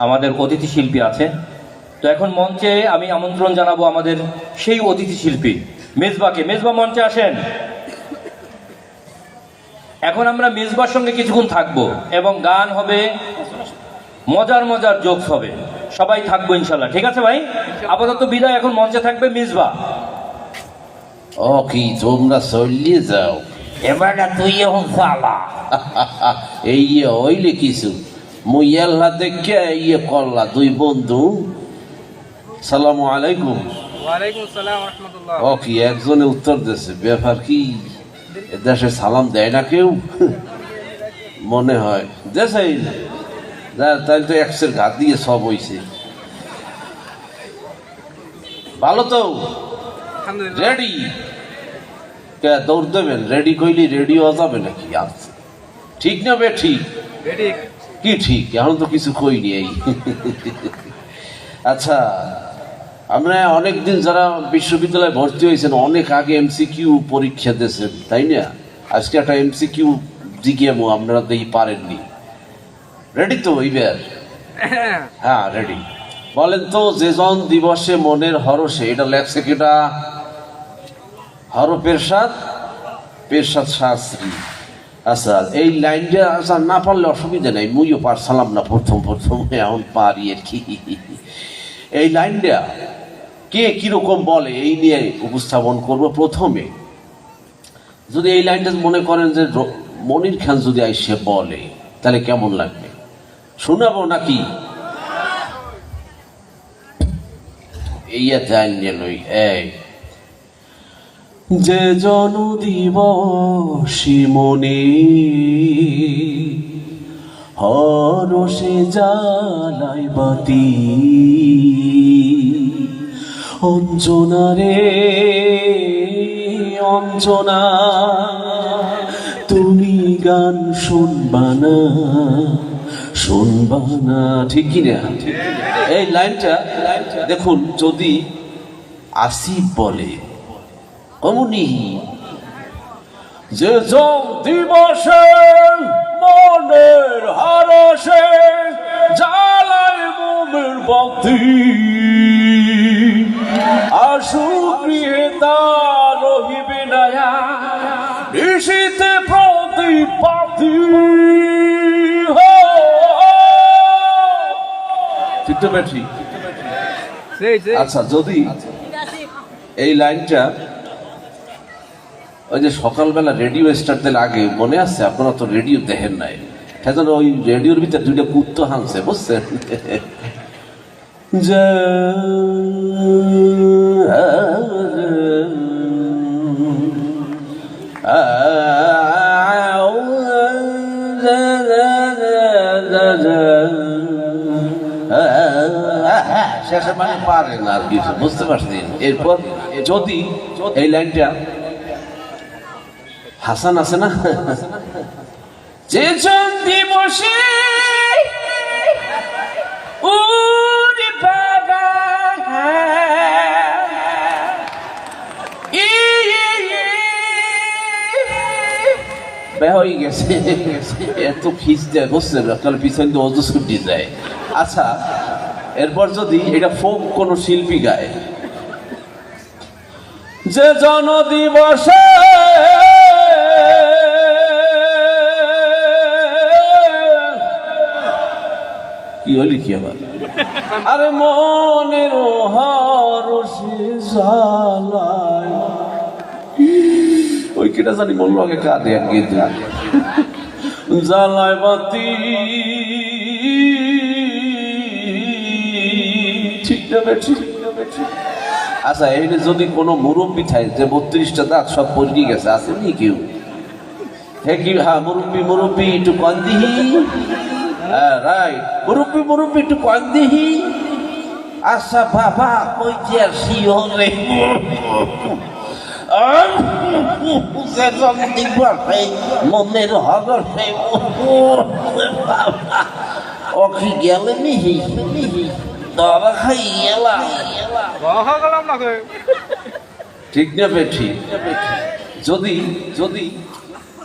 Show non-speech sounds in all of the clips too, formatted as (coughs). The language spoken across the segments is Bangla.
আমাদের অতিথি শিল্পী আছে। তো এখন মঞ্চে আমি আমন্ত্রণ জানাব আমাদের সেই অতিথি শিল্পী মেজবাকে মেজবা মঞ্চে আসেন। এখন আমরা মেজবার সঙ্গে কিছুক্ষণ থাকব এবং গান হবে মজার মজার জোকস হবে। সবাই থাকব ইনশাল্লাহ ঠিক আছে ভাই? আপাতত বিদায় এখন মঞ্চে থাকবে মিসবা ও কি তোমরা চলিয়ে যাও। এবার তুই এখন চালা (laughs) এই ইয়ে হইলে কিছু। মুই আল্লাহ দেখে ইয়ে করলা দুই বন্ধু। সালামু আলাইকুম। ওয়ালাইকুম আসসালাম ও কি একজনে উত্তর দিয়েছে ব্যাপার কি? দেশে সালাম দেয় না কেউ? মনে হয়। দেশে তাই তো একশের ঘাত দিয়ে সব হইছে। ভালো তো? রেডি? কে দৌড় দেবেন? রেডি কইলি রেডি হওয়া যাবে নাকি? আচ্ছা। ঠিক না বে ঠিক। কি ঠিক? এখন তো কিছু কইনি এই। আচ্ছা আমরা অনেকদিন যারা বিশ্ববিদ্যালয়ে ভর্তি হয়েছেন অনেক আগে এমসিকিউ পরীক্ষা দিয়েছেন তাই না? আজকে একটা এমসিকিউ জিজ্ঞামো আপনারা দেখি পারেননি। রেডি তো এইবার? (coughs) হ্যাঁ রেডি বলেন তো যেজন দিবসে মনের হরসে এটা লেখছে কিটা হর পেরসাদ পেরসাদ শাস্ত্রী। আচ্ছা এই লাইনটা আচ্ছা না পারলে অসুবিধা নেই, মুইও পারছিলাম না প্রথম প্রথম এখন পারি আর কি। এই লাইনটা কে কীরকম বলে এই নিয়ে উপস্থাপন করব প্রথমে। যদি এই লাইনটা মনে করেন যে মনির খান যদি আইসে বলে, তাহলে কেমন লাগবে? শোনাবো নাকি? জানিয়ে লই, এই। যে জন দিবসী মনে হরসে জ্বালাই বাতি। অঞ্জনা রে, অঞ্জনা, তুমি গান শুনবা না শুনবা না। ঠিক কি না? এই লাইনটা, দেখুন, যদি আসিফ বলে অমনি যে যোগ দিবসে মনের হারসে জ্বালায় মোমের আসু গৃহে তার রহিবে নয়া নিশীতে প্রদীপ পাতি ঠিক তো ঠিক সেই সেই। আচ্ছা যদি এই লাইনটা ওই যে সকালবেলা রেডিও স্টার্ট দিলে আগে মনে আছে আপনারা তো রেডিও দেখেন নাই সেজন্য ওই রেডিওর ভিতরে দুইটা কুত্ত হানছে বুঝছেন শেষে মানে পারে আর কিছু বুঝতে পারছেন এরপর যদি এই লাইনটা হাসান আছে না? যে ই। বের হয়ে। দেয়, বুঝছেন? যায় আচ্ছা এরপর যদি এটা কোনো শিল্পী গায়, যে জন হলি কি আবার? আরে মনের ওই কেটা জানি বলল আগে কাঁদে আর গিয়ে জ্বালায় বাতি। ঠিক না বেঠি আচ্ছা এইটা যদি কোনো মুরব্বী থাকে যে বত্রিশটা দাঁত সব পরিয়ে গেছে, আছে নি কেউ? হে কি হ্যাঁ মুরব্বী মুরব্বী, একটু কন দিহি। হ্যাঁ রাইট মুরব্বী মুরব্বী একটু কন দিহি। আচ্ছা বাবা কই যে আর শিওরে মনের হগর কি গেলে নিহি দরা খাই গেলাম রহা গেলাম না কই ঠিক না বেঠি যদি যদি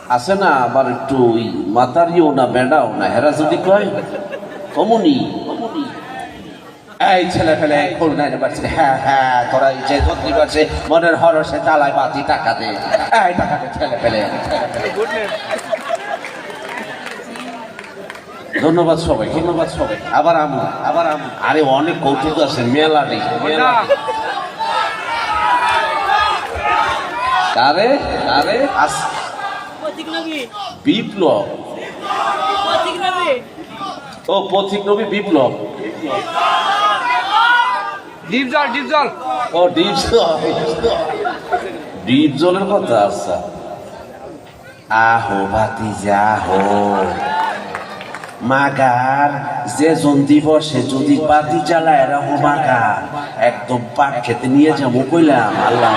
আছে না আবার একটু ওই মাতারিও না বেড়াও না? হেরা যদি কয়, কমনি এই ছেলে ফেলে খুলনা হ্যাঁ হ্যাঁ তোরা এই যে মনের হরসে বাতি টাকা দে। এই টাকা দে ছেলে ফেলে ধন্যবাদ সবাই ধন্যবাদ সবাই। আবার আমু, আবার আরে অনেক কৌতুক আছে, মেলা নেই, মেলা কারে? কারে? আস বিপ্লব। ও পথিক নবী বিপ্লব। ডিপ জল ডিপ জল ও ডিপ জল ডিপ জলের কথা আচ্ছা আহো ভাতিজা আহো মাগার যে জন দিবসে যদি বাতি জ্বালায় রাহো মাগার। একদম পাক খেতে নিয়ে যাব কইলাম আল্লাহ।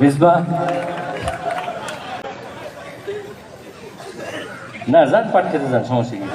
মিসবা না যান পাট খেতে যান সমস্যা কি